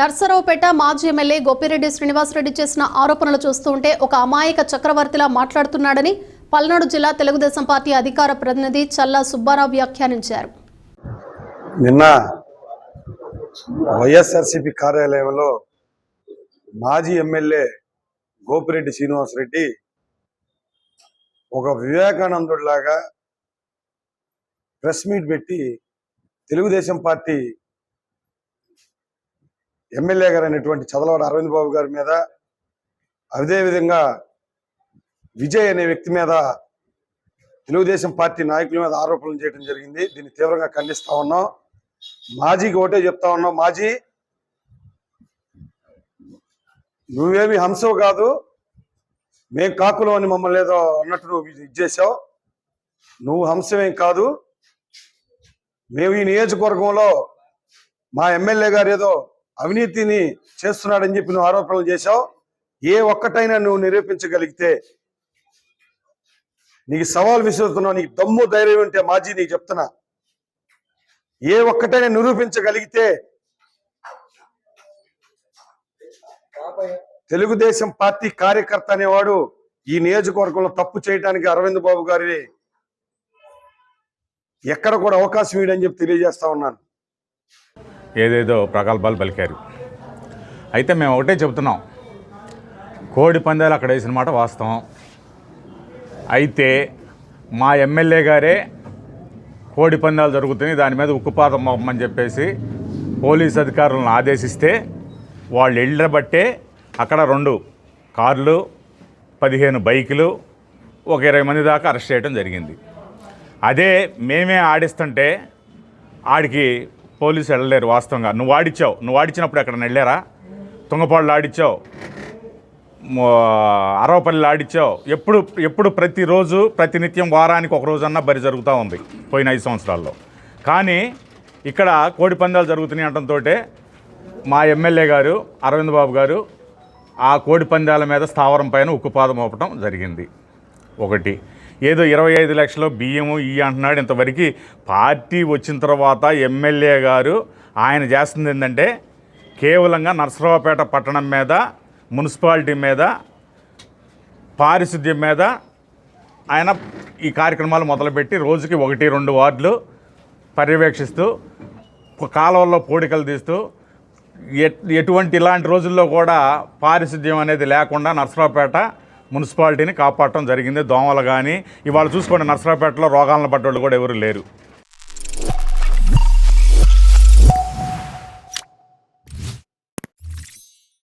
నర్సరావుపేట మాజీ ఎమ్మెల్యే గోపిరెడ్డి శ్రీనివాసరెడ్డి చేసిన ఆరోపణలు చూస్తుంటే ఒక అమాయక చక్రవర్తిలా మాట్లాడుతున్నాడని పల్నాడు జిల్లా తెలుగుదేశం పార్టీ అధికార ప్రతినిధి చల్లా సుబ్బారావు వ్యాఖ్యానించారు. నిన్న వైఎస్ఆర్సిపి కార్యాలయంలో మాజీ ఎమ్మెల్యే గోపిరెడ్డి శ్రీనివాసరెడ్డి ఒక వివేకానందుడిలాగా ప్రెస్ మీట్ పెట్టి తెలుగుదేశం పార్టీ ఎమ్మెల్యే గారు అయినటువంటి చదలవాడ అరవింద్ బాబు గారి మీద అదేవిధంగా విజయ్ అనే వ్యక్తి మీద తెలుగుదేశం పార్టీ నాయకుల మీద ఆరోపణలు చేయడం జరిగింది. దీన్ని తీవ్రంగా ఖండిస్తా ఉన్నాం. మాజీకి ఒకటే చెప్తా ఉన్నాం. మాజీ నువ్వేమి హంసవు కాదు. మేం కాకులు అని మమ్మల్ని ఏదో అన్నట్టు నువ్వు ఇది చేసావు నువ్వు హంసమేం కాదు. మేము ఈ నియోజకవర్గంలో మా ఎమ్మెల్యే గారు ఏదో అవినీతిని చేస్తున్నాడని చెప్పి నువ్వు ఆరోపణలు చేశావు. ఏ ఒక్కటైనా నువ్వు నిరూపించగలిగితే నీకు సవాల్ విసురుతున్నావు నీకు దమ్ము ధైర్యం ఉంటే మాజీ నీకు చెప్తున్నా. ఏ ఒక్కటైనా నిరూపించగలిగితే తెలుగుదేశం పార్టీ కార్యకర్త అనేవాడు ఈ నియోజకవర్గంలో తప్పు చేయడానికి అరవింద్ బాబు గారి ఎక్కడ కూడా అవకాశం ఇవ్వడని చెప్పి తెలియజేస్తా ఉన్నాను. ఏదేదో ప్రగల్భాలు పలికారు. అయితే మేము ఒకటే చెబుతున్నాం. కోడి పందాలు అక్కడ వేసిన మాట వాస్తవం. అయితే మా ఎమ్మెల్యే గారే కోడి పందాలు జరుగుతున్నాయి దాని మీద ఉక్కుపాతం మోపమని చెప్పేసి పోలీస్ అధికారులను ఆదేశిస్తే వాళ్ళు వెళ్ళబట్టే అక్కడ రెండు కార్లు పదిహేను బైకులు ఒక ఇరవై మంది దాకా అరెస్ట్ చేయడం జరిగింది. అదే మేమే ఆడిస్తుంటే ఆడికి పోలీసు వెళ్ళలేరు వాస్తవంగా. నువ్వు ఆడిచ్చావు. నువ్వు ఆడిచ్చినప్పుడు ఎక్కడ వెళ్ళారా? తుంగపాడులో ఆడిచ్చావు. అరవపల్లిలో ఆడిచ్చావు. ఎప్పుడు ఎప్పుడు ప్రతిరోజు ప్రతినిత్యం వారానికి ఒక రోజన్నా బరి జరుగుతూ ఉంది పోయిన ఐదు సంవత్సరాల్లో. కానీ ఇక్కడ కోడి పందాలు జరుగుతున్నాయి అనడంతో మా ఎమ్మెల్యే గారు అరవింద్ బాబు గారు ఆ కోడి పందాల మీద స్థావరం పైన ఉక్కుపాదం అవ్వటం జరిగింది. ఒకటి. ఏదో ఇరవై ఐదు లక్షలు బియ్యము ఈ అంటున్నాడు. ఇంతవరకు పార్టీ వచ్చిన తర్వాత ఎమ్మెల్యే గారు ఆయన చేస్తుంది ఏంటంటే కేవలంగా నరసరావుపేట పట్టణం మీద మున్సిపాలిటీ మీద పారిశుద్ధ్యం మీద ఆయన ఈ కార్యక్రమాలు మొదలుపెట్టి రోజుకి ఒకటి రెండు వార్డులు పర్యవేక్షిస్తూ కాలువల్లో పోడికలు తీస్తూ ఎటువంటి ఇలాంటి రోజుల్లో కూడా పారిశుద్ధ్యం అనేది లేకుండా నర్సరావుపేట మున్సిపాలిటీని కాపాడటం జరిగింది. దోమలు కానీ ఇవాళ చూసుకోండి నర్సరాపేటలో రోగాలను పడ్డోళ్ళు కూడా ఎవరు లేరు.